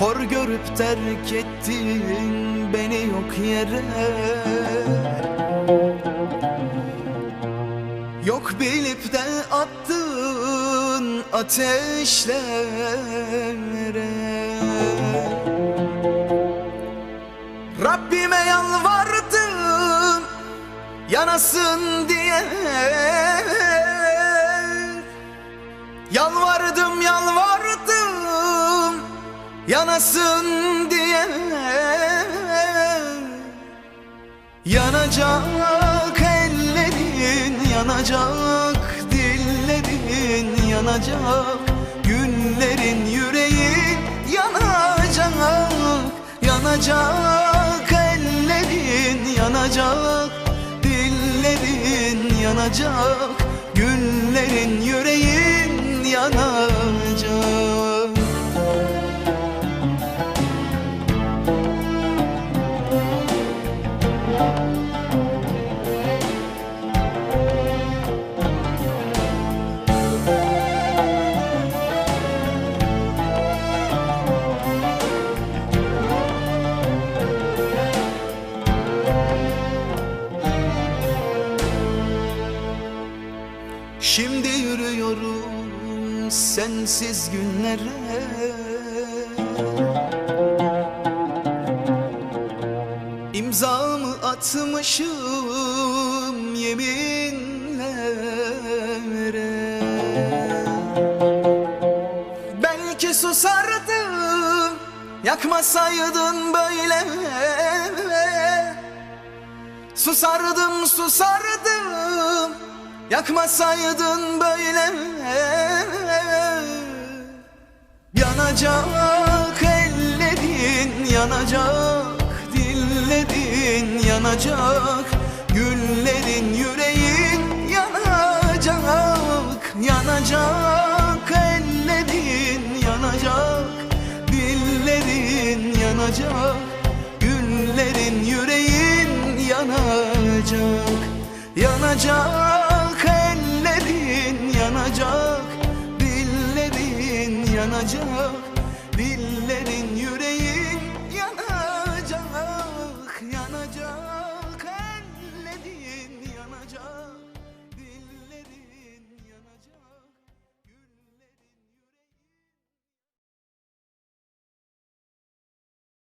Hor görüp terk ettin beni yok yere. Yok bilip de attın ateşlere. Rabbime yalvardım yanasın diye. Yalvardım yalvardım. Yanasın diye. Yanacak ellerin yanacak dillerin yanacak Günlerin yüreğin yanacak Yanacak yanacak. Günlerin yüreğin yanacak Şimdi yürüyorum sensiz günlere. İmzamı atmışım yeminlere. Belki susardım yakmasaydın böyle. Susardım susardım Yakmasaydın böyle. Yanacak ellerin yanacak Dillerin yanacak Güllerin yüreğin yanacak Yanacak ellerin yanacak Dillerin yanacak Güllerin yüreğin yanacak Yanacak yanacak Dillerin yanacak Dillerin yüreğin yanacak Yanacak.